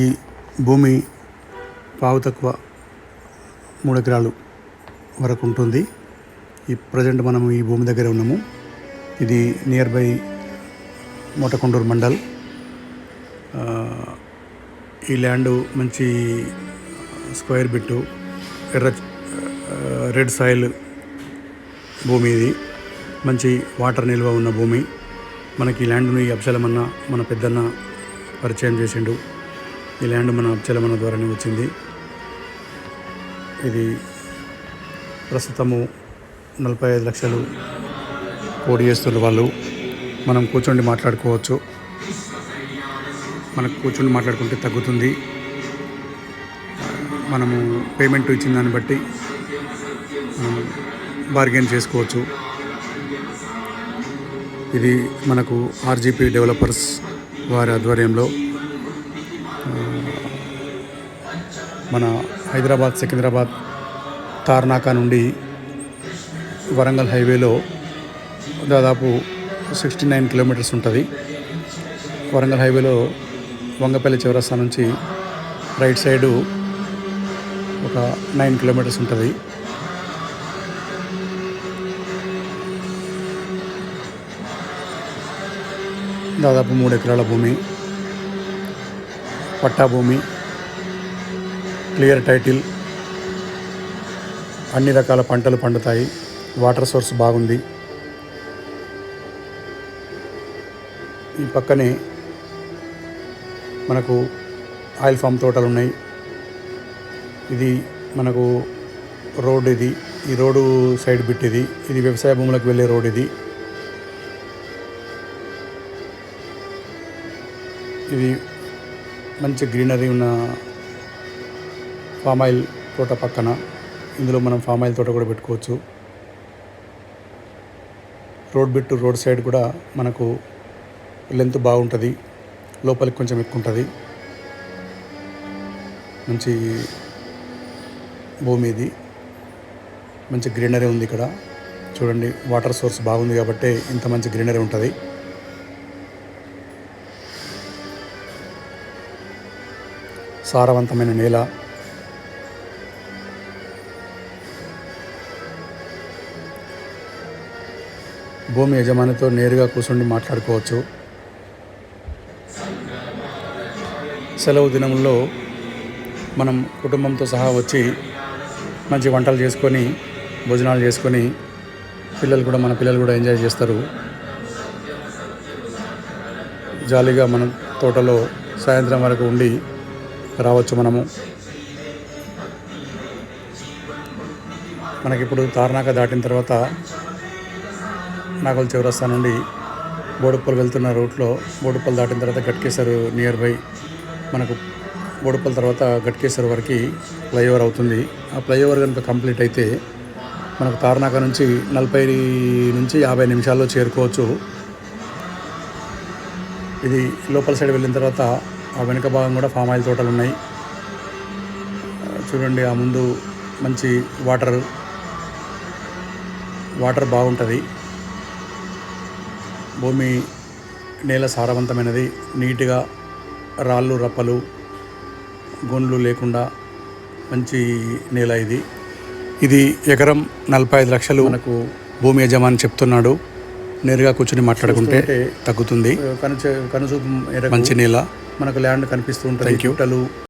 ఈ భూమి పావు తక్కువ మూడు ఎకరాలు వరకు ఉంటుంది. ఈ ప్రజెంట్ మనం ఈ భూమి దగ్గర ఉన్నాము. ఇది నియర్ బై మోటకొండూరు మండల్. ఈ ల్యాండ్ మంచి స్క్వేర్ బిట్టు ఎర్ర రెడ్ సాయిల్ భూమి ఇది. మంచి వాటర్ నిల్వ ఉన్న భూమి. మనకి ఈ ల్యాండ్ని అప్చలమన్న మన పెద్దన్న పరిచయం చేసిండు. ఈ ల్యాండ్ మన అప్చలమన్న ద్వారానే వచ్చింది. ఇది ప్రస్తుతము నలభై ఐదు లక్షలు కోడి చేస్తున్న వాళ్ళు మనం కూర్చొని మాట్లాడుకోవచ్చు. మనకు కూర్చొని మాట్లాడుకుంటే తగ్గుతుంది. మనము పేమెంట్ ఇచ్చిన దాన్ని బట్టి బార్గెన్ చేసుకోవచ్చు. ఇది మనకు ఆర్జీపీ డెవలపర్స్ వారి ఆధ్వర్యంలో మన హైదరాబాద్ సికింద్రాబాద్ తార్నాకా నుండి వరంగల్ హైవేలో దాదాపు సిక్స్టీ నైన్ కిలోమీటర్స్ ఉంటుంది. వరంగల్ హైవేలో వంగపల్లి చివరస్తా నుంచి రైట్ సైడు ఒక నైన్ కిలోమీటర్స్ ఉంటుంది. దాదాపు మూడు ఎకరాల భూమి పట్టా భూమి క్లియర్ టైటిల్. అన్ని రకాల పంటలు పండుతాయి. వాటర్ సోర్స్ బాగుంది. ఈ పక్కనే మనకు ఆయిల్ ఫామ్ తోటలు ఉన్నాయి. ఇది మనకు రోడ్ ఇది. ఈ రోడ్డు సైడ్ బిట్ ఇది ఇది వ్యవసాయ భూములకు వెళ్ళే రోడ్ ఇది. ఇది మంచి గ్రీనరీ ఉన్న ఫామ్ ఆయిల్ తోట పక్కన. ఇందులో మనం ఫామ్ ఆయిల్ తోట కూడా పెట్టుకోవచ్చు. రోడ్ బిట్ రోడ్ సైడ్ కూడా మనకు లెంత్ బాగుంటుంది. లోపలికి కొంచెం ఎక్కువ ఉంటుంది మంచి భూమి ఇది. మంచి గ్రీనరీ ఉంది ఇక్కడ. చూడండి వాటర్ సోర్స్ బాగుంది కాబట్టి ఇంత మంచి గ్రీనరీ ఉంటుంది. సారవంతమైన నేల. భూమి యజమానితో నేరుగా కూర్చుండి మాట్లాడుకోవచ్చు. సెలవు దినంలో మనం కుటుంబంతో సహా వచ్చి మంచి వంటలు చేసుకొని భోజనాలు చేసుకొని పిల్లలు కూడా మన పిల్లలు కూడా ఎంజాయ్ చేస్తారు. జాలీగా మన తోటలో సాయంత్రం వరకు ఉండి రావచ్చు మనము. మనకిప్పుడు తార్నాక దాటిన తర్వాత నాగల్ చౌరస్తా నుండి బోడుప్పల్ వెళ్తున్న రూట్లో బోడుప్పల్ దాటిన తర్వాత గట్కేసర్ నియర్ బై మనకు బోడుప్పల్ తర్వాత గట్కేశ్వర్ వరకు ఫ్లైఓవర్ అవుతుంది. ఆ ఫ్లైఓవర్ కనుక కంప్లీట్ అయితే మనకు తార్నాక నుంచి నలభై నుంచి యాభై నిమిషాల్లో చేరుకోవచ్చు. ఇది లోపల సైడ్ వెళ్ళిన తర్వాత ఆ వెనుక భాగం కూడా ఫామ్ ఆయిల్ తోటలు ఉన్నాయి. చూడండి ఆ ముందు మంచి వాటర్ వాటర్ బాగుంటుంది. భూమి నేల సారవంతమైనది. నీట్గా రాళ్ళు రప్పలు గుండ్లు లేకుండా మంచి నేల ఇది. ఇది ఎకరం నలభై ఐదు లక్షలు మనకు భూమి యజమాని చెప్తున్నాడు. నేరుగా కూర్చొని మాట్లాడుకుంటే తగ్గుతుంది. కనుచూపు మంచి నేల. మనకు ల్యాండ్ కనిపిస్తూ ఉంటుంది.